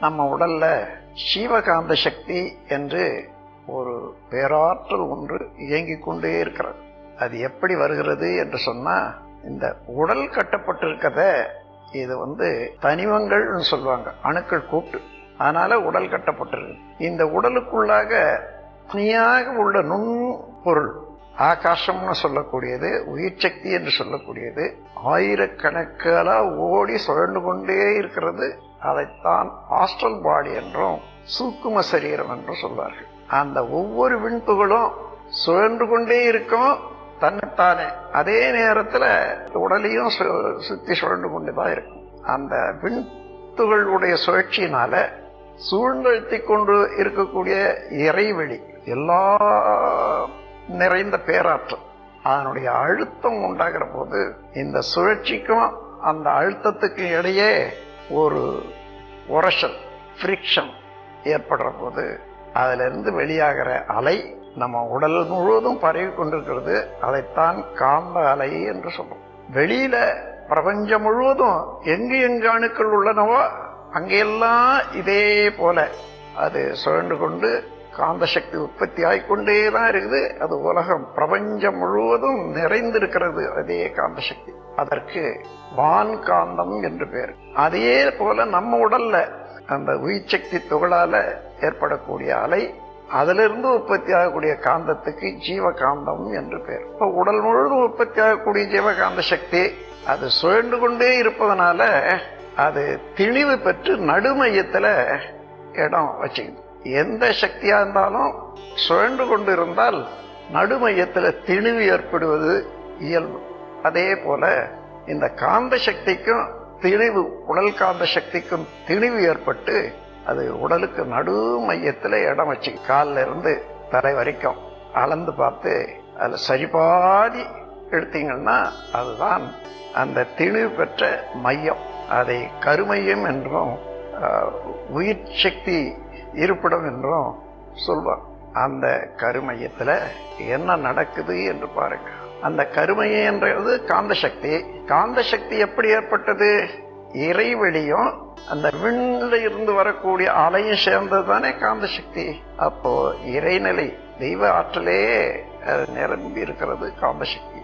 நம்ம உடல்ல சீவகாந்த சக்தி என்று ஒரு பேராற்றல் ஒன்று இயங்கிக் கொண்டே இருக்கிறது. அது எப்படி வருகிறது என்று சொன்னா இந்த உடல் கட்டப்பட்டிருக்கத இது வந்து தனிமங்கள்னு சொல்லுவாங்க அணுக்கள் கூட்டு. அதனால உடல் கட்டப்பட்டிருக்கு. இந்த உடலுக்குள்ளாக தனியாக உள்ள நுண் பொருள் ஆகாசம்னு சொல்லக்கூடியது உயிர் சக்தி என்று சொல்லக்கூடியது ஆயிரக்கணக்கால ஓடி சுழண்டு கொண்டே இருக்கிறது அதைத்தான் ஆஸ்ட்ரல் பாடி என்றும் சூக்கும சரீரம் என்றும் சொல்வார்கள். அந்த ஒவ்வொரு விண்துகளும் சுழன்று கொண்டே இருக்கும். தன்னைத்தானே அதே நேரத்தில் உடலையும் சு- சுத்தி சுழண்டு கொண்டுதான் இருக்கும். அந்த விண்துகளுடைய சுழற்சியினால சூழ்ந்தழுத்தி கொண்டு இருக்கக்கூடிய இறைவெளி எல்லா நிறைந்த பேராற்றல் அதனுடைய அழுத்தம் உண்டாகிற போது இந்த சுழற்சிக்கும் அந்த அழுத்தத்துக்கு இடையே ஒரு உரசல் ஃப்ரிக்ஷன் ஏற்படுற போது அதிலிருந்து வெளியாகிற அலை நம்ம உடல் முழுவதும் பரவி கொண்டிருக்கிறது. அதைத்தான் காந்த அலை என்று சொல்றோம். வெளியில பிரபஞ்சம் முழுவதும் எங்கு எங்கு அணுக்கள் உள்ளனவோ அங்கெல்லாம் இதே போல அது சுழண்டு கொண்டு காந்த சக்தி உற்பத்தி ஆகிக்கொண்டே தான் இருக்குது. அது உலகம் பிரபஞ்சம் முழுவதும் நிறைந்திருக்கிறது அதே காந்த சக்தி. அதற்கு வான் காந்தம் என்று பேர். அதே போல நம்ம உடல்ல அந்த உயிர் சக்தி துகளால ஏற்படக்கூடிய அலை அதிலிருந்து உற்பத்தி ஆகக்கூடிய காந்தத்துக்கு ஜீவகாந்தம் என்று பேர். இப்ப உடல் முழுவதும் உற்பத்தி ஆகக்கூடிய ஜீவகாந்த சக்தி அது சுழண்டு கொண்டே இருப்பதனால அது திணிவு பெற்று நடுமையத்துல இடம் வச்சுக்குது. எந்த சக்தியா இருந்தாலும் சுழண்டு கொண்டு இருந்தால் நடுமையத்துல திணிவு ஏற்படுவது இயல்பு. அதே போல இந்த காந்த சக்திக்கும் திணிவு உடல் காந்த சக்திக்கும் திணிவு ஏற்பட்டு அது உடலுக்கு நடு மையத்தில் இடம் வச்சு கால்ல இருந்து தலை வரைக்கும் அளந்து பார்த்து அதில் சரிபாதி எடுத்தீங்கன்னா அதுதான் அந்த திணிவு பெற்ற மையம். அதை கருமையம் என்றும் உயிர் சக்தி இருப்பிடம் என்றும் சொல்வார். அந்த கருமையத்தில் என்ன நடக்குது என்று பாருங்கள் அந்த கருமையே என்றது காந்த சக்தி காந்த சக்தி எப்படி ஏற்பட்டது? இறைவெளியும் அந்த விண்ணில் இருந்து வரக்கூடிய அலையும் சேர்ந்தது தானே காந்த சக்தி அப்போ இறைநிலை தெய்வ ஆற்றலே நிரம்பி இருக்கிறது காந்த சக்தி